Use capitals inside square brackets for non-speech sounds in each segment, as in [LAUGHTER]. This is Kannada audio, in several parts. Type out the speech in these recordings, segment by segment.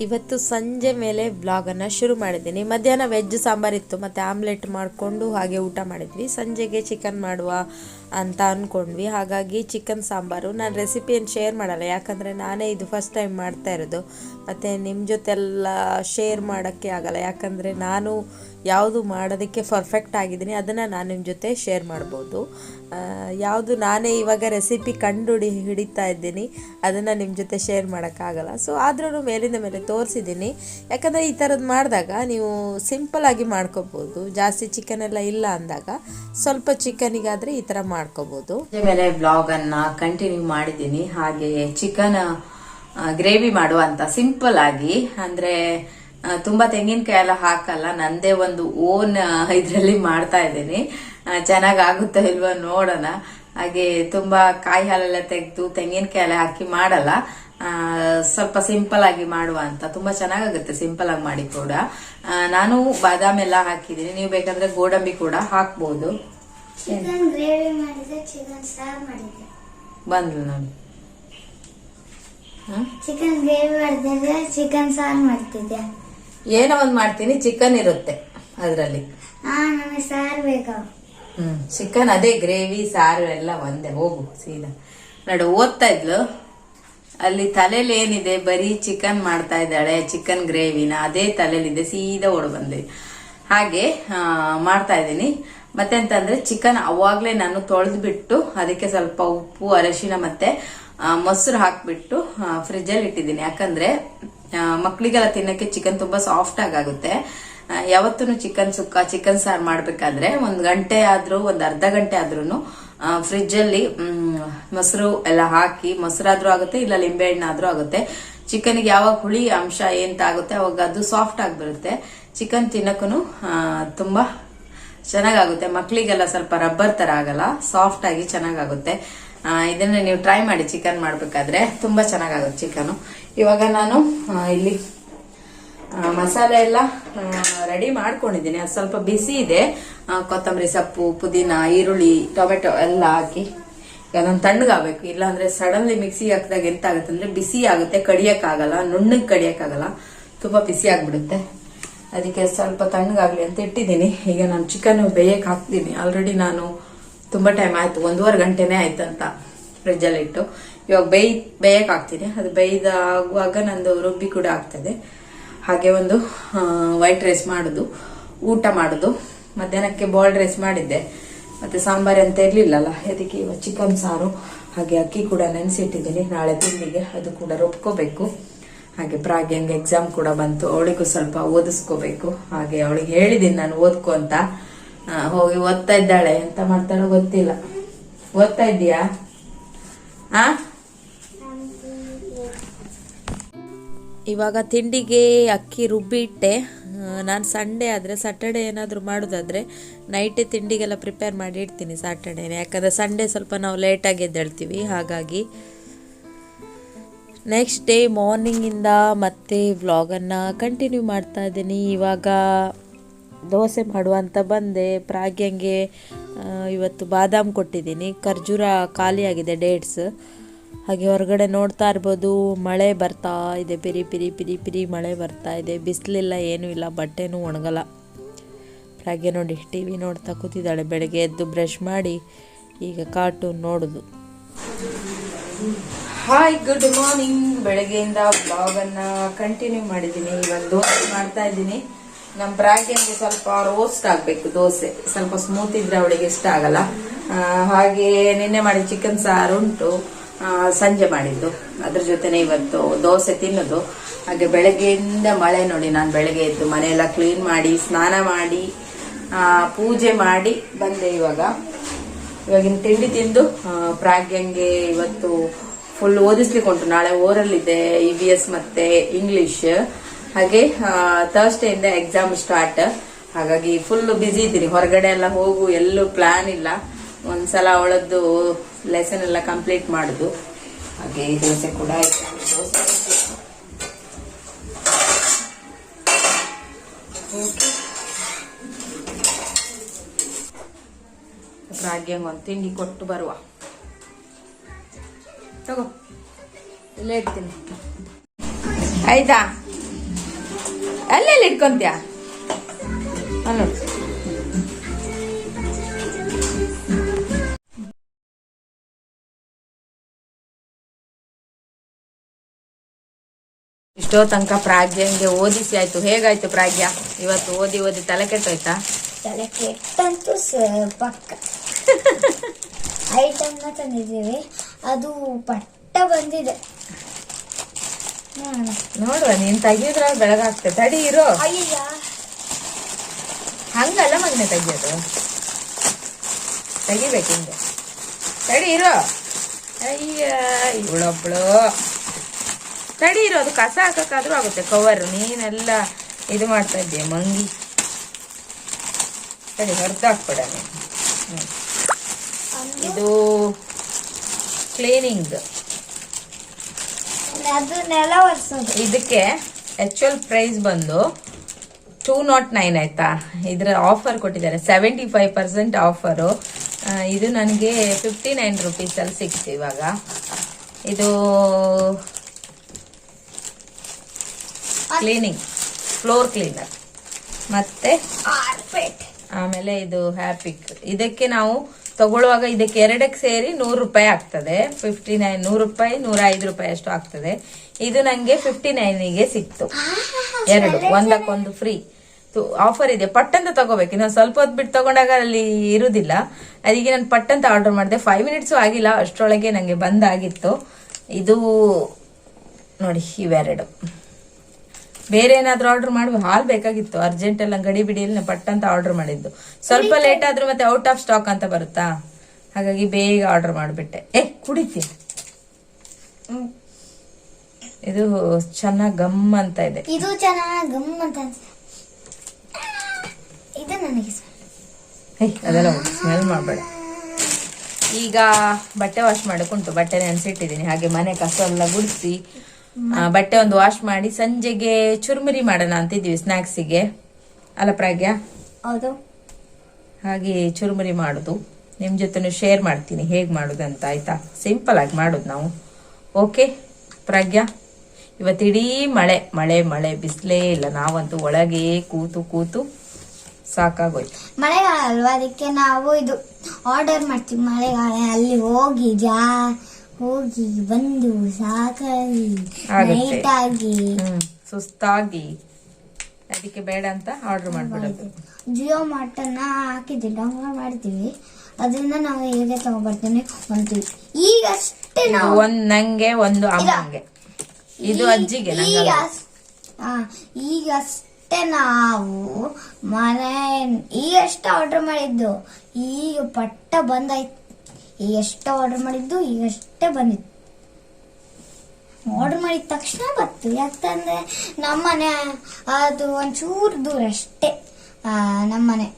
ಇವತ್ತು ಸಂಜೆ ಮೇಲೆ ವ್ಲಾಗನ್ನು ಶುರು ಮಾಡಿದ್ದೀನಿ. ಮಧ್ಯಾಹ್ನ ವೆಜ್ ಸಾಂಬಾರಿತ್ತು ಮತ್ತು ಆಮ್ಲೆಟ್ ಮಾಡಿಕೊಂಡು ಹಾಗೆ ಊಟ ಮಾಡಿದ್ವಿ. ಸಂಜೆಗೆ ಚಿಕನ್ ಮಾಡುವ. ಅಂತ ಅಂದ್ಕೊಂಡ್ವಿ ಹಾಗಾಗಿ ಚಿಕನ್ ಸಾಂಬಾರು ನಾನು ರೆಸಿಪಿಯನ್ನು ಶೇರ್ ಮಾಡಲ್ಲ. ಯಾಕಂದರೆ ನಾನೇ ಇದು ಫಸ್ಟ್ ಟೈಮ್ ಮಾಡ್ತಾ ಇರೋದು. ಮತ್ತು ನಿಮ್ಮ ಜೊತೆಲ್ಲ ಶೇರ್ ಮಾಡೋಕ್ಕೆ ಆಗಲ್ಲ. ಯಾಕಂದರೆ ನಾನು ಯಾವುದು ಮಾಡೋದಕ್ಕೆ ಪರ್ಫೆಕ್ಟ್ ಆಗಿದ್ದೀನಿ. ಅದನ್ನು ನಾನು ನಿಮ್ಮ ಜೊತೆ ಶೇರ್ ಮಾಡ್ಬೋದು. ಯಾವುದು ನಾನೇ ಇವಾಗ ರೆಸಿಪಿ ಕಂಡು ಹಿಡಿ ಹಿಡಿತಾ ಇದ್ದೀನಿ. ಅದನ್ನು ನಿಮ್ಮ ಜೊತೆ ಶೇರ್ ಮಾಡೋಕ್ಕಾಗಲ್ಲ ಸೊ ಆದ್ರೂ ಮೇಲಿಂದ ಮೇಲೆ ತೋರಿಸಿದ್ದೀನಿ. ಯಾಕಂದರೆ ಈ ಥರದ್ದು ಮಾಡಿದಾಗ ನೀವು ಸಿಂಪಲ್ ಆಗಿ ಮಾಡ್ಕೋಬೋದು. ಜಾಸ್ತಿ ಚಿಕನ್ ಎಲ್ಲ ಇಲ್ಲ ಅಂದಾಗ ಸ್ವಲ್ಪ ಚಿಕನಿಗಾದರೆ ಈ ಥರ ಮಾಡ್ಕೋಬೋದು. ಮೇಲೆ ಬ್ಲಾಗ್ ಅನ್ನ ಕಂಟಿನ್ಯೂ ಮಾಡಿದ್ದೀನಿ. ಹಾಗೆ ಚಿಕನ್ ಗ್ರೇವಿ ಮಾಡುವಂತ ಸಿಂಪಲ್ ಆಗಿ. ಅಂದ್ರೆ ತುಂಬಾ ತೆಂಗಿನಕಾಯಿ ಎಲ್ಲ ಹಾಕಲ್ಲ, ನಂದೇ ಒಂದು ಓನ್ ಇದ್ರಲ್ಲಿ ಮಾಡ್ತಾ ಇದ್ದೀನಿ. ಚೆನ್ನಾಗ್ ಆಗುತ್ತೋ ಇಲ್ವೋ ನೋಡೋಣ. ಹಾಗೆ ತುಂಬಾ ಕಾಯಿ ಹಾಲೆಲ್ಲ ತೆಗೆದು ತೆಂಗಿನಕಾಯಿ ಎಲ್ಲ ಹಾಕಿ ಮಾಡಲ್ಲ. ಸ್ವಲ್ಪ ಸಿಂಪಲ್ ಆಗಿ ಮಾಡುವ ಅಂತ. ತುಂಬಾ ಚೆನ್ನಾಗಾಗುತ್ತೆ ಸಿಂಪಲ್ ಆಗಿ ಮಾಡಿ ಕೂಡ. ನಾನು ಬಾದಾಮಿ ಎಲ್ಲ ಹಾಕಿದ್ದೀನಿ. ನೀವು ಬೇಕಾದ್ರೆ ಗೋಡಂಬಿ ಕೂಡ ಹಾಕ್ಬೋದು. ಚಿಕನ್ ಗ್ರೇವಿ ಮಾಡಿದ್ದೆ ಚಿಕನ್ ಸಾರು ಮಾಡಿದ್ದೆ ಬಂದ್ಲು ನೋಡಿ? ಚಿಕನ್ ಗ್ರೇವಿ ಮಾಡಿದ್ರೆ ಚಿಕನ್ ಸಾರು ಮಾಡ್ತಿದ್ದೆ. ಏನೋ ಒಂದು ಮಾಡ್ತೀನಿ ಚಿಕನ್ ಇರುತ್ತೆ ಅದರಲ್ಲಿ. ಹಾ ನನಗೆ ಸಾರು ಬೇಕು. ಹ್ಮ್ ಚಿಕನ್ ಅದೇ ಗ್ರೇವಿ ಸಾರು ಎಲ್ಲ ಒಂದೇ. ಹೋಗು ಸೀದಾ. ನೋಡು ಓದ್ತಾ ಇದ್ಲು? ಅಲ್ಲಿ ತಲೆಲಿ ಏನಿದೆ? ಬರೀ ಚಿಕನ್ ಮಾಡ್ತಾ ಇದ್ದಾಳೆ ಚಿಕನ್ ಗ್ರೇವಿನ. ಅದೇ ತಲೆಲಿದೆ ಸೀದಾ ಓಡ್ ಬಂದೆ ಹಾಗೆ ಮಾಡ್ತಾ ಇದ್ದೀನಿ. ಮತ್ತೆ ಅಂತಂದ್ರೆ ಚಿಕನ್ ಅವಾಗ್ಲೇ ನಾನು ತೊಳೆದು ಬಿಟ್ಟು ಅದಕ್ಕೆ ಸ್ವಲ್ಪ ಉಪ್ಪು, ಅರಶಿನ ಮತ್ತೆ ಮೊಸರು ಹಾಕ್ಬಿಟ್ಟು ಫ್ರಿಜ್ಜಲ್ಲಿ ಇಟ್ಟಿದ್ದೀನಿ. ಯಾಕಂದ್ರೆ ಮಕ್ಕಳಿಗೆಲ್ಲ ತಿನ್ನಕ್ಕೆ ಚಿಕನ್ ತುಂಬಾ ಸಾಫ್ಟ್ ಆಗುತ್ತೆ ಯಾವತ್ತೂ ಚಿಕನ್ ಸುಕ್ಕ ಚಿಕನ್ ಸಾರು ಮಾಡ್ಬೇಕಾದ್ರೆ ಒಂದ್ ಗಂಟೆ ಆದ್ರೂ, ಒಂದ್ ಅರ್ಧ ಗಂಟೆ ಆದ್ರೂ ಫ್ರಿಜ್ ಅಲ್ಲಿ ಮೊಸರು ಎಲ್ಲ ಹಾಕಿ, ಮೊಸರಾದ್ರೂ ಆಗುತ್ತೆ, ಇಲ್ಲ ಲಿಂಬೆ ಹಣ್ಣಾದ್ರೂ ಆಗುತ್ತೆ. ಚಿಕನ್ಗೆ ಯಾವಾಗ ಹುಳಿ ಅಂಶ ಎಂತ ಆಗುತ್ತೆ ಅವಾಗ ಅದು ಸಾಫ್ಟ್ ಆಗಿ ಬರುತ್ತೆ. ಚಿಕನ್ ತಿನ್ನಕ್ಕೂ ತುಂಬಾ ಚೆನ್ನಾಗಾಗುತ್ತೆ. ಮಕ್ಕಳಿಗೆಲ್ಲ ಸ್ವಲ್ಪ ರಬ್ಬರ್ ತರ ಆಗಲ್ಲ. ಸಾಫ್ಟ್ ಆಗಿ ಚೆನ್ನಾಗಾಗುತ್ತೆ. ಇದನ್ನ ನೀವು ಟ್ರೈ ಮಾಡಿ ಚಿಕನ್ ಮಾಡ್ಬೇಕಾದ್ರೆ ತುಂಬಾ ಚೆನ್ನಾಗಾಗುತ್ತೆ ಚಿಕನ್ ಇವಾಗ ನಾನು ಇಲ್ಲಿ ಮಸಾಲೆ ಎಲ್ಲ ರೆಡಿ ಮಾಡ್ಕೊಂಡಿದ್ದೀನಿ. ಅದು ಸ್ವಲ್ಪ ಬಿಸಿ ಇದೆ. ಕೊತ್ತಂಬರಿ ಸೊಪ್ಪು, ಪುದೀನ, ಈರುಳ್ಳಿ, ಟೊಮೆಟೊ ಎಲ್ಲ ಹಾಕಿ ಅದೊಂದು ತಣ್ಣಗಾಗಬೇಕು. ಇಲ್ಲಾಂದ್ರೆ ಸಡನ್ಲಿ ಮಿಕ್ಸಿ ಹಾಕಿದಾಗ ಎಂತಾಗುತ್ತೆ ಅಂದ್ರೆ ಬಿಸಿ ಆಗುತ್ತೆ, ಕಡಿಯಕ್ಕಾಗಲ್ಲ, ನುಣ್ಣಗೆ ಕಡಿಯಕ್ಕಾಗಲ್ಲ. ತುಂಬಾ ಬಿಸಿ ಆಗ್ಬಿಡುತ್ತೆ. ಅದಕ್ಕೆ ಸ್ವಲ್ಪ ತಣ್ಣಗಾಗ್ಲಿ ಅಂತ ಇಟ್ಟಿದ್ದೀನಿ. ಈಗ ನಾನು ಚಿಕನ್ ಬೇಯಕ್ಕೆ ಹಾಕ್ತೀನಿ. ಆಲ್ರೆಡಿ ನಾನು ತುಂಬಾ ಟೈಮ್ ಆಯ್ತು. ಒಂದೂವರೆ ಗಂಟೆನೇ ಆಯ್ತಂತ ಫ್ರಿಜ್ಜಲ್ಲಿ ಇಟ್ಟು. ಇವಾಗ ಬೇಯ್, ಬೇಯಕ್ಕೆ ಹಾಕ್ತೀನಿ. ಅದು ಬೇಯ್ದಾಗುವಾಗ ನಂದು ರುಬ್ಬಿ ಕೂಡ ಆಗ್ತದೆ. ಹಾಗೆ ಒಂದು ವೈಟ್ ರೈಸ್ ಮಾಡೋದು, ಊಟ ಮಾಡೋದು. ಮಧ್ಯಾಹ್ನಕ್ಕೆ ಬಾಲ್ಡ್ ರೈಸ್ ಮಾಡಿದ್ದೆ. ಮತ್ತೆ ಸಾಂಬಾರ್ ಅಂತ ಇರಲಿಲ್ಲಲ್ಲ. ಅದಕ್ಕೆ ಇವಾಗ ಚಿಕನ್ ಸಾರು, ಹಾಗೆ ಅಕ್ಕಿ ಕೂಡ ನೆನೆಸಿಟ್ಟಿದ್ದೀನಿ. ನಾಳೆ ತಿಂಡಿಗೆ ಅದು ಕೂಡ ರುಬ್ಕೋಬೇಕು. ಹಾಗೆ ಪ್ರಾಗ್ಯಂಗೆ ಎಕ್ಸಾಮ್ ಕೂಡ ಬಂತು. ಅವಳಿಗೂ ಸ್ವಲ್ಪ ಓದಿಸ್ಕೋಬೇಕು. ಹಾಗೆ ಅವಳಿಗೆ ಹೇಳಿದ್ದೀನಿ ನಾನು ಓದ್ಕೊ ಅಂತ. ಹೋಗಿ ಓದ್ತಾ ಇದ್ದಾಳೆ. ಎಂತ ಮಾಡ್ತಾಳೋ ಗೊತ್ತಿಲ್ಲ. ಓದ್ತಾ ಇದ್ದೀಯಾ? ಆ? ಇವಾಗ ತಿಂಡಿಗೆ ಅಕ್ಕಿ ರುಬ್ಬಿ ಇಟ್ಟೆ. ನಾನು ಸಂಡೇ ಆದರೆ ಸ್ಯಾಟರ್ಡೆ ಏನಾದರೂ ಮಾಡೋದಾದರೆ ನೈಟೇ ತಿಂಡಿಗೆಲ್ಲ ಪ್ರಿಪೇರ್ ಮಾಡಿ ಇಡ್ತೀನಿ ಸ್ಯಾಟರ್ಡೇನೆ ಯಾಕಂದರೆ ಸಂಡೇ ಸ್ವಲ್ಪ ನಾವು ಲೇಟಾಗಿ ಎದ್ದೇಳ್ತೀವಿ. ಹಾಗಾಗಿ ನೆಕ್ಸ್ಟ್ ಡೇ ಮಾರ್ನಿಂಗಿಂದ ಮತ್ತೆ ವ್ಲಾಗನ್ನು ಕಂಟಿನ್ಯೂ ಮಾಡ್ತಾ ಇದ್ದೀನಿ. ಇವಾಗ ದೋಸೆ ಮಾಡುವಂತ ಬಂದೆ. ಪ್ರಾಗ್ಯಂಗೆ ಇವತ್ತು ಬಾದಾಮ್ ಕೊಟ್ಟಿದ್ದೀನಿ. ಖರ್ಜೂರ ಖಾಲಿಯಾಗಿದೆ ಡೇಟ್ಸ್ ಹಾಗೆ ಹೊರಗಡೆ ನೋಡ್ತಾ ಇರ್ಬೋದು, ಮಳೆ ಬರ್ತಾ ಇದೆ. ಪಿರಿ ಪಿರಿ ಪಿರಿ ಪಿರಿ ಮಳೆ ಬರ್ತಾ ಇದೆ. ಬಿಸಿಲಿಲ್ಲ, ಏನೂ ಇಲ್ಲ, ಬಟ್ಟೆನೂ ಒಣಗಲ್ಲ. ಪ್ರಾಗ್ಯ ನೋಡಿ ಟಿ ವಿ ನೋಡ್ತಾ ಕೂತಿದ್ದಾಳೆ. ಬೆಳಗ್ಗೆ ಎದ್ದು ಬ್ರಷ್ ಮಾಡಿ, ಈಗ ಕಾರ್ಟೂನ್ ನೋಡೋದು. ಹಾಯ್ ಗುಡ್ ಮಾರ್ನಿಂಗ್ ಬೆಳಗ್ಗೆಯಿಂದ ಬ್ಲಾಗ್ ಅನ್ನ ಕಂಟಿನ್ಯೂ ಮಾಡಿದ್ದೀನಿ. ಇವಾಗ ದೋಸೆ ಮಾಡ್ತಾ ಇದ್ದೀನಿ. ನಮ್ಮ ಪ್ರಾಗ್ಯಂಗೆ ಸ್ವಲ್ಪ ರೋಸ್ಟ್ ಆಗ್ಬೇಕು ದೋಸೆ. ಸ್ವಲ್ಪ ಸ್ಮೂತ್ ಇದ್ರೆ ಅವಳಿಗೆ ಇಷ್ಟ ಆಗಲ್ಲ. ಹಾಗೆ ನಿನ್ನೆ ಮಾಡಿದ ಚಿಕನ್ ಸಾರು ಉಂಟು. ಸಂಜೆ ಮಾಡಿದ್ದು. ಅದ್ರ ಜೊತೆನೆ ಇವತ್ತು ದೋಸೆ ತಿನ್ನೋದು. ಹಾಗೆ ಬೆಳಗ್ಗೆಯಿಂದ ಮಳೆ ನೋಡಿ ನಾನು ಬೆಳಗ್ಗೆ ಎದ್ದು ಮನೆಯೆಲ್ಲ ಕ್ಲೀನ್ ಮಾಡಿ, ಸ್ನಾನ ಮಾಡಿ ಪೂಜೆ ಮಾಡಿ ಬಂದೆ ಇವಾಗ. ಇವಾಗಿನ ತಿಂಡಿ ತಿಂದು ಪ್ರಾಗ್ಯಂಗೆ ಇವತ್ತು ಫುಲ್ ಓದಿಸ್ಲಿಕ್ಕೆ ಉಂಟು. ನಾಳೆ ಓರಲ್ಲಿದೆ ಇ ಬಿ ಎಸ್ ಮತ್ತೆ ಇಂಗ್ಲಿಷ್ ಹಾಗೆ ಥರ್ಸ್ಡೇ ಇಂದ ಎಕ್ಸಾಮ್ ಸ್ಟಾರ್ಟ್ ಹಾಗಾಗಿ ಫುಲ್ ಬಿಸಿ ಇದ್ದೀನಿ. ಹೊರಗಡೆ ಎಲ್ಲ ಹೋಗು, ಎಲ್ಲೂ ಪ್ಲಾನ್ ಇಲ್ಲ. ಒಂದ್ಸಲ ಅವಳದ್ದು ಲೆಸನ್ ಎಲ್ಲ ಕಂಪ್ಲೀಟ್ ಮಾಡುದು. ಹಾಗೆ ದೋಸೆ ಕೂಡ. ದೋಸೆ ಒಂದು ತಿಂಡಿ ಕೊಟ್ಟು ಬರುವ. ತಗೋ. ಇಲ್ಲೇ ಇಡ್ತೀನಿ ಆಯ್ತಾ? ಅಲ್ಲೆಲ್ಲಿ ಇಟ್ಕೊಂತೀಯ? ಅಲ್ಲ ಎಷ್ಟೋ ಇಷ್ಟೋ ತನಕ ಪ್ರಾಗ್ಯಂಗೆ ಓದಿಸಿ ಆಯ್ತು. ಹೇಗಾಯ್ತು ಪ್ರಾಗ್ಯ ಇವತ್ತು ಓದಿ ಓದಿ ತಲೆ ಕೆಟ್ಟೋಯ್ತಾ? ತಲೆ ಕೆಟ್ಟಂತೂ ಪಕ್ಕ ಐಟಮ್ನ [LAUGHS] ತಂದಿದ್ದೀವಿ. ಅದು ಪಟ್ಟ ಬಂದಿದೆ. ನೋಡುವ ನೀನ್ ತೆಗಿಯೋದ್ರ ಬೆಳಗಾಗ್ತದೆ ತಡಿ ಇರೋ. ಅಯ್ಯ ಹಂಗಲ್ಲ ಮಗನೆ ತೆಗಿಯೋದು. ತೆಗಿಬೇಕು ಹಿಂಗೆ. ತಡಿ ಇರೋ. ಅಯ್ಯ ಇವಳೊಬ್ಳು. ತಡಿ ಇರೋ ಅದು ಕಸ ಹಾಕಕ್ಕಾದ್ರೂ ಆಗುತ್ತೆ. ಕವರು ನೀನೆಲ್ಲ ಇದು ಮಾಡ್ತಾ ಇದ್ದೀಯ ಮಂಗಿ. ತಡಿ ಹೊರತು ಹಾಕ್ಬೇಡ ನೀನು ಇದು ಕ್ಲೀನಿಂಗ್ ಇದಕ್ಕೆ ಆಕ್ಚುಯಲ್ ಪ್ರೈಸ್ ಬಂದು ಟೂ ನಾಟ್ ನೈನ್ ಆಯ್ತಾ? ಇದರ ಆಫರ್ ಕೊಟ್ಟಿದ್ದಾರೆ. ಸೆವೆಂಟಿ ಫೈವ್ ಪರ್ಸೆಂಟ್ ಆಫರು ಇದು ನನಗೆ ಫಿಫ್ಟಿ ನೈನ್ ರುಪೀಸಲ್ಲಿ ಸಿಕ್ತು ಇವಾಗ. ಇದು ಕ್ಲೀನಿಂಗ್ ಫ್ಲೋರ್ ಕ್ಲೀನರ್ ಮತ್ತೆ ಆಮೇಲೆ ಇದು ಹ್ಯಾಪಿಕ್ ಇದಕ್ಕೆ ನಾವು ತಗೊಳ್ಳುವಾಗ ಇದಕ್ಕೆ ಎರಡಕ್ಕೆ ಸೇರಿ ನೂರು ರೂಪಾಯಿ ಆಗ್ತದೆ. ಫಿಫ್ಟಿ ನೈನ್ ನೂರು ರೂಪಾಯಿ ನೂರ ಐದು ರೂಪಾಯಿ ಅಷ್ಟು ಆಗ್ತದೆ. ಇದು ನನಗೆ ಫಿಫ್ಟಿ ನೈನಿಗೆ ಸಿಕ್ತು. ಎರಡು ಒಂದಕ್ಕೊಂದು ಫ್ರೀ ಆಫರ್ ಇದೆ. ಪಟ್ಟಂತ ತಗೋಬೇಕು. ಇನ್ನೊಂದು ಸ್ವಲ್ಪ ಹೊತ್ತು ಬಿಟ್ಟು ತಗೊಂಡಾಗ ಅಲ್ಲಿ ಇರುವುದಿಲ್ಲ ಅದಕ್ಕೆ ನಾನು ಪಟ್ಟಂತ ಆರ್ಡರ್ ಮಾಡಿದೆ. ಫೈವ್ ಮಿನಿಟ್ಸು ಆಗಿಲ್ಲ. ಅಷ್ಟರೊಳಗೆ ನನಗೆ ಬಂದಾಗಿತ್ತು ಇದು ನೋಡಿ ಇವೆರಡು. ಬೇರೆ ಏನಾದ್ರು ಆರ್ಡರ್ ಮಾಡುವ ಹಾಲ್ ಬೇಕಾಗಿತ್ತು. ಅರ್ಜೆಂಟ್ ಎಲ್ಲ ಗಡಿ ಬಿಡಿಯಲ್ಲಿ ಪಟ್ ಅಂತ ಆರ್ಡರ್ ಮಾಡಿದ್ದು. ಸ್ವಲ್ಪ ಲೇಟ್ ಆದ್ರೂ ಮತ್ತೆ ಔಟ್ ಆಫ್ ಸ್ಟಾಕ್ ಅಂತ ಬರುತ್ತಾ? ಹಾಗಾಗಿ ಬೇಗ ಆರ್ಡರ್ ಮಾಡಿಬಿಟ್ಟೆ. ಏ ಕುಡಿತೀಯ ಇದು ಚೆನ್ನಾಗಿ ಗಮ್ ಅಂತ ಇದೆ. ಇದು ಚೆನ್ನಾಗಿ ಗಮ್ ಅಂತ. ಇದು ನನಗೆ ಅದೆಲ್ಲ ಸ್ಮೆಲ್ ಮಾಡಬೇಡ. ಈಗ ಬಟ್ಟೆ ವಾಶ್ ಮಾಡಕ್ಕುಂಟು ಬಟ್ಟೆ ನೆನೆಸಿಟ್ಟಿದ್ದೀನಿ. ಹಾಗೆ ಮನೆ ಕಸ ಎಲ್ಲ ಗುಡಿಸಿ ಬಟ್ಟೆ ಒಂದು ವಾಶ್ ಮಾಡಿ ಸಂಜೆಗೆ ಚುರುಮುರಿ ಮಾಡೋಣ ಅಂತಿದ್ದೀವಿ ಸ್ನ್ಯಾಕ್ಸಿಗೆ ಅಲ್ಲ ಪ್ರಾಗ್ಯ? ಹೌದು. ಹಾಗೆ ಚುರುಮುರಿ ಮಾಡೋದು. ನಿಮ್ಮ ಜೊತೆ ಶೇರ್ ಮಾಡ್ತೀನಿ ಹೇಗೆ ಅಂತ ಆಯ್ತಾ? ಸಿಂಪಲ್ ಆಗಿ ಮಾಡೋದು ನಾವು. ಓಕೆ ಪ್ರಾಗ್ಯ? ಇವತ್ತಿಡೀ ಮಳೆ ಮಳೆ ಮಳೆ ಬಿಸಿಲೇ ಇಲ್ಲ. ನಾವಂತೂ ಒಳಗೆ ಕೂತು ಕೂತು ಸಾಕಾಗೋಯ್ತು. ಮಳೆಗಾಲ ಅಲ್ವಾ? ಅದಕ್ಕೆ ನಾವು ಇದು ಆರ್ಡರ್ ಮಾಡ್ತೀವಿ ಮಳೆಗಾಲ. ಅಲ್ಲಿ ಹೋಗಿ ಜಾ ಹೋಗಿ ಬಂದು ಸಾಕಾಗಿ ಆಗುತ್ತೆ. ನೈಟ್ ಆಗಿ. ಹ್ಮ್ ಸುಸ್ತಾಗಿ. ಅದಕ್ಕೆ ಬೇಡ ಅಂತ ಆರ್ಡರ್ ಮಾಡ್ಬಿಡೋದು. ಜಿಯೋ ಮಾರ್ಟನ್ನ ಹಾಕಿದ್ವಿ ಡೌನ್ಲೋಡ್ ಮಾಡ್ತೀವಿ. ಅದನ್ನ ನಾವು ಹೇಗೆ ತಗೊಬರ್ತೀನಿ ಅಂತೀವಿ. ಈಗಷ್ಟೇ ಇದು ನಾವು ಒಂದ್ ನಂಗೆ ಒಂದು ಅಮ್ಮಂಗೆ. ಇದು ಅಜ್ಜಿಗೆ ಈಗ ಆ, ಈಗಷ್ಟೇ ನಾವು ಮನೆ ಈಗಷ್ಟೇ ಆರ್ಡರ್ ಮಾಡಿದ್ದು. ಈಗ ಪಟ್ಟ ಬಂದಾಯ್ತು ಈಗಷ್ಟೇ ಆರ್ಡರ್ ಮಾಡಿದ್ದು ಈಗಷ್ಟೇ ಬಂದಿತ್ತು. ಆರ್ಡರ್ ಮಾಡಿದ ತಕ್ಷಣ ಬತ್ತು ಯಾಕಂದ್ರೆ ನಮ್ಮನೆ ಅದು ಒಂಚೂರು ದೂರ ಅಷ್ಟೇ. ಆ, ನಮ್ಮನೆ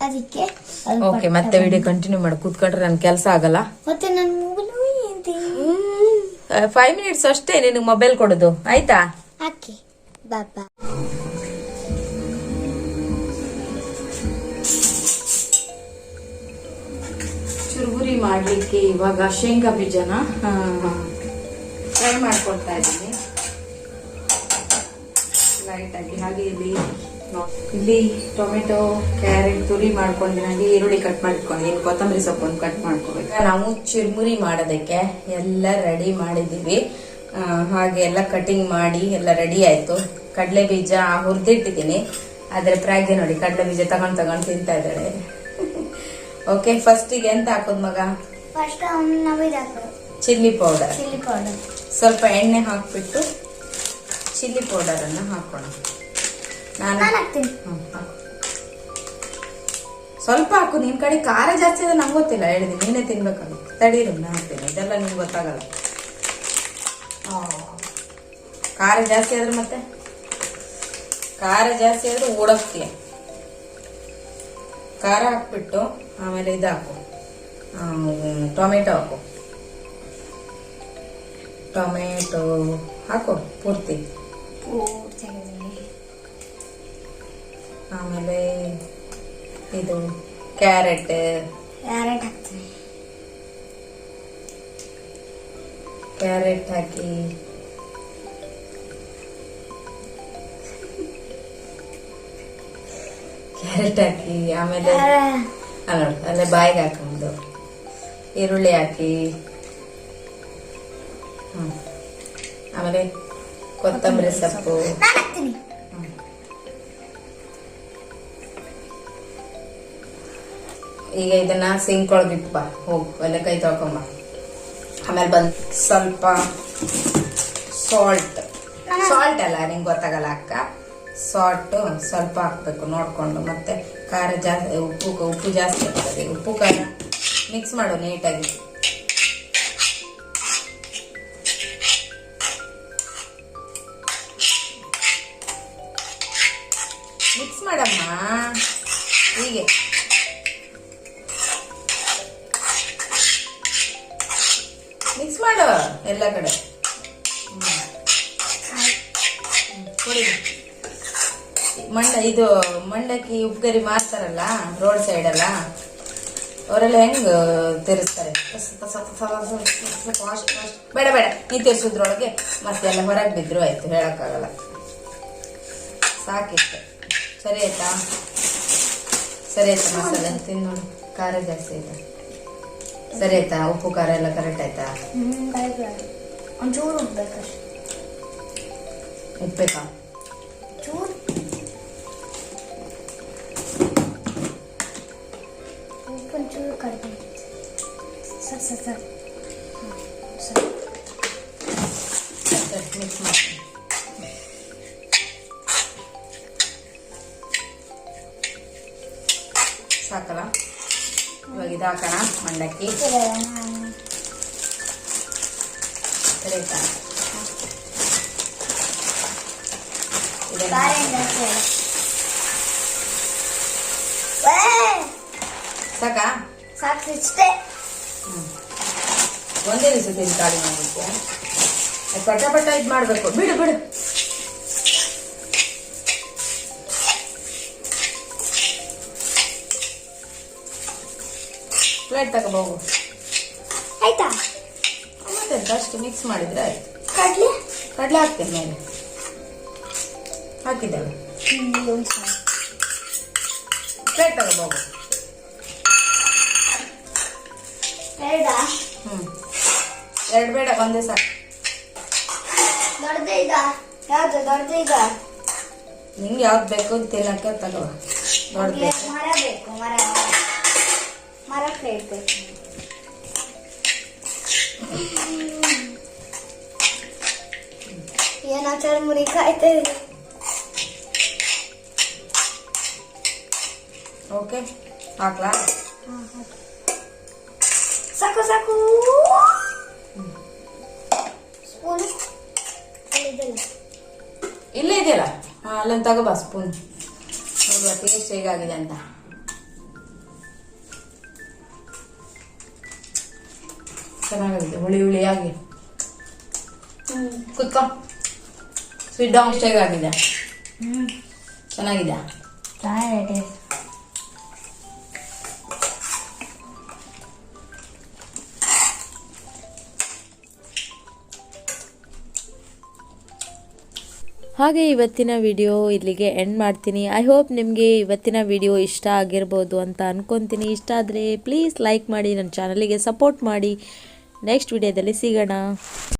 ಅದಕ್ಕೆ ಅದು ಓಕೆ ಮತ್ತೆ ವಿಡಿಯೋ ಕಂಟಿನ್ಯೂ ಮಾಡಿ. ಕೂತ್ಕೊಂಡ್ರೆ ನನ್ ಕೆಲಸ ಆಗಲ್ಲ. ಮತ್ತೆ ನನ್ನ ಮೊಬೈಲ್ ಏನು ಫೈವ್ ಮಿನಿಟ್ಸ್ ಅಷ್ಟೇ ನಿನಗೆ ಮೊಬೈಲ್ ಕೊಡೋದು. ಆಯ್ತಾ? ಹಾಕಿ ಬಾಬಾ ಚುರುಗುರಿ ಮಾಡಲಿಕ್ಕೆ ಇವಾಗ ಶೇಂಗಾ ಬೀಜನ? ಫ್ರೈ ಮಾಡ್ಕೊಳ್ತಾ ಇದ್ದೀನಿ. ಲೈಟಾಗಿ ಹಾಗೆ ಇಲ್ಲಿ ಇಲ್ಲಿ ಟೊಮೆಟೊ, ಕ್ಯಾರೆಟ್, ತುರಿ ಮಾಡ್ಕೊಂಡಿನ ಹಾಗೆ ಈರುಳ್ಳಿ ಕಟ್ ಮಾಡಿಟ್ಕೊಂಡಿದ್ದೀನಿ ಕೊತ್ತಂಬರಿ ಸೊಪ್ಪನ್ನು ಕಟ್ ಮಾಡ್ಕೋಬೇಕು. ನಾವು ಚುರುಮುರಿ ಮಾಡೋದಕ್ಕೆ ಎಲ್ಲ ರೆಡಿ ಮಾಡಿದ್ದೀವಿ. ಹಾಗೆ ಎಲ್ಲ ಕಟಿಂಗ್ ಮಾಡಿ ಎಲ್ಲ ರೆಡಿ ಆಯಿತು. ಕಡಲೆ ಬೀಜ ಹುರಿದಿಟ್ಟಿದ್ದೀನಿ. ಆದರೆ ಪ್ರಾಗೆ ನೋಡಿ ಕಡಲೆ ಬೀಜ ತಗೊಂಡು ತಗೊಂಡು ತಿಂತಾ ಇದ್ದಾಳೆ ಓಕೆ ಫಸ್ಟಿಗೆ ಎಂತ ಹಾಕೋದ್ ಮಗ? ಫಸ್ಟ್ ನಾವು ಇದು ಹಾಕೋದು ಚಿಲ್ಲಿ ಪೌಡರ್ ಚಿಲ್ಲಿ ಪೌಡರ್ ಸ್ವಲ್ಪ ಎಣ್ಣೆ ಹಾಕ್ಬಿಟ್ಟು ಚಿಲ್ಲಿ ಪೌಡರ್ ಅನ್ನ ಹಾಕೋಣ. ನಾನು ನಾನು ಹಾಕ್ತೀನಿ. ಹ್ಮ್, ಹಾಕು. ಸ್ವಲ್ಪ ಹಾಕು ನಿನ್ ಕಡೆ ಖಾರ ಜಾಸ್ತಿ ಇದೆ ನಂಗೆ ಗೊತ್ತಿಲ್ಲ. ಹೇಳಿದೆ ನೀನೇ ತಿನ್ಬೇಕಾಗುತ್ತೆ ತಡೀರು ನಾನು ಹಾಕ್ತೀನಿ. ಇದೆಲ್ಲ ನಿಮ್ಗೆ ಗೊತ್ತಾಗಲ್ಲ. ಆ, ಖಾರ ಜಾಸ್ತಿ ಆದ್ರೆ ಮತ್ತೆ? ಖಾರ ಜಾಸ್ತಿ ಆದ್ರೆ ಓಡೋಗ್ತೀಯ ಖಾರ ಹಾಕ್ಬಿಟ್ಟು ಆಮೇಲೆ ಇದು ಹಾಕು ಟೊಮೆಟೊ ಹಾಕು. ಟೊಮೆಟೊ ಹಾಕು ಪೂರ್ತಿ ಪೂರ್ತಿ. ಆಮೇಲೆ ಇದು ಕ್ಯಾರೆಟ್. ಕ್ಯಾರೆಟ್ ಹಾಕ್ತೀನಿ. ಕ್ಯಾರೆಟ್ ಹಾಕಿ ಕ್ಯಾರೆಟ್ ಹಾಕಿ ಆಮೇಲೆ ಅಲ್ಲ ನೋಡಿ ಅಲ್ಲೇ ಬಾಯಿಗೆ ಹಾಕೊಂಡು ಈರುಳ್ಳಿ ಹಾಕಿ. ಆಮೇಲೆ ಕೊತ್ತಂಬರಿ ಸೊಪ್ಪು. ಈಗ ಇದನ್ನ ಸಿಂಕ್ ಒಳಗೆ ಇಟ್ಬ ಹೋಗು ಅಲ್ಲೇ ಕೈ ತೊಳ್ಕೊಂಬ. ಆಮೇಲೆ ಬಂದ್ ಸ್ವಲ್ಪ ಸಾಲ್ಟ್ ಸಾಲ್ಟ್ ಅಲ್ಲ ನಿಂಗೆ ಗೊತ್ತಾಗಲ್ಲ ಅಕ್ಕ. ಸಾಲ್ಟ್ ಸ್ವಲ್ಪ ಹಾಕ್ಬೇಕು, ನೋಡಿಕೊಂಡು. ಮತ್ತೆ ಖಾರ ಜಾಸ್ತಿ, ಉಪ್ಪು ಉಪ್ಪು ಜಾಸ್ತಿ ಆಗ್ತದೆ ಉಪ್ಪು ಖಾರ ಮಿಕ್ಸ್ ಮಾಡು ನೀಟಾಗಿ. ಮಿಕ್ಸ್ ಮಾಡಮ್ಮ. ಹೀಗೆ. ಮಿಕ್ಸ್ ಮಾಡು ಎಲ್ಲ ಕಡೆ. ಮಂಡ ಇದು ಮಂಡಕ್ಕಿ ಉಪ್ಗರಿ ಮಾರ್ತಾರಲ್ಲ ರೋಡ್ ಸೈಡ್ ಅಲ್ಲ ಅವರೆಲ್ಲ ಹೆಂಗ್ ತಿರ್ಸ್ತಾರೆ ಬೇಡ ಬೇಡ ನೀ ತಿರ್ಸೋದ್ರೊಳಗೆ ಮತ್ತೆ ಎಲ್ಲ ಹೊರಗೆ ಬಿದ್ರು ಆಯ್ತು ಹೇಳಕ್ಕಾಗಲ್ಲ ಸಾಕಿತ್ತು ಸರಿ ಆಯ್ತಾ ಸರಿ ಆಯ್ತಾ ಮಸಾಲೆ ತಿನ್ನು ನೋಡು ಖಾರ ಜಾಸ್ತಿ ಆಯ್ತಾ ಸರಿ ಆಯ್ತಾ ಉಪ್ಪು ಖಾರ ಎಲ್ಲ ಕರೆಕ್ಟ್ ಆಯ್ತಾ ಒಂಚೂರು ಉಪ್ಪಬೇಕಾ ಉಪ್ಪು ಒಂಚೂರು ಕಡಿಮೆ ಸರ್ ಸರ್ ಸರ್ ಸರಿ ಮಿಕ್ಸ್ ಮಾಡ್ತೀನಿ ಸಾಕಲ್ಲ ಇವಾಗ ಇದು ಹಾಕೋಣ ಮಂಡಕ್ಕಿ ಸರಿ ಆಯ್ತಾ ಇದನ್ನ ಸಾಕಾ ಸಾಕು ಇಷ್ಟೇ ಒಂದೇ ದಿವಸ ಖಾಲಿ ಮಾಡಬೇಕು ಪಟ ಪಟ ಇದು ಮಾಡಬೇಕು. ಬಿಡು ಬಿಡು. ಪ್ಲೇಟ್ ತಗೋಬಹುದು ಆಯ್ತಾ? ಮತ್ತೆಂತ ಅಷ್ಟು ಮಿಕ್ಸ್ ಮಾಡಿದ್ರೆ ಆಯ್ತು. ಕಡ್ಲೆ? ಕಡಲೆ ಹಾಕ್ತೇನೆ ಮೇಲೆ. ಹಾಕಿದ್ದಾಳೆ. ಪ್ಲೇಟ್ ತಗೋಬೋಗು ಎರಡಾ ಹ್ಮ್. ಎರಡು ಬೇಡ ಒಂದೇ ಸಾಕು. ದೊಡ್ಡದೇ ಈಗ ಯಾವ್ದು ದೊಡ್ಡದು ಈಗ ನಿಂಗೆ ಯಾವ್ದು ಬೇಕು ತಿನ್ನಕ್ಕೆ ತಗೋ. ನಮ್ಗೆ ದೊಡ್ಡದು ಮರ ಬೇಕು ಮರ ಮರ. ಪ್ಲೇಟ್ ಬೇಕು. ಏನೋ ಚರ್ಮುರಿ ಕಾಯ್ತಾ ಇದೆ ಓಕೆ ಹಾಕ್ಲಾ. ಸಾಕು ಸಾಕು. ಸ್ಪೂನ್. ಇಲ್ಲೇ ಇದೆಯಲ್ಲ? ಹಾಂ ಅಲ್ಲೊಂದು ತಗೋಬಾ ಸ್ಪೂನ್. ನೋಡುವ ಟೇಸ್ಟ್ ಹೇಗಾಗಿದೆ ಅಂತ. ಚೆನ್ನಾಗಿದೆ ಹುಳಿ ಹುಳಿಯಾಗಿ. ಕುತ್ಕೋ. ಸ್ವೀಟ್ ಡೌನ್ ಹೇಗಾಗಿದೆ? ಹ್ಮ್. ಚೆನ್ನಾಗಿದೆ ಹಾಗೆ ಇವತ್ತಿನ ವಿಡಿಯೋ ಇಲ್ಲಿಗೆ ಎಂಡ್ ಮಾಡ್ತೀನಿ. ಐ ಹೋಪ್ ನಿಮಗೆ ಇವತ್ತಿನ ವಿಡಿಯೋ ಇಷ್ಟ ಆಗಿರ್ಬೋದು ಅಂತ ಅಂದ್ಕೊತೀನಿ ಇಷ್ಟ ಆದರೆ ಪ್ಲೀಸ್ ಲೈಕ್ ಮಾಡಿ ನನ್ನ ಚಾನಲಿಗೆ ಸಪೋರ್ಟ್ ಮಾಡಿ. ನೆಕ್ಸ್ಟ್ ವಿಡಿಯೋದಲ್ಲಿ ಸಿಗೋಣ.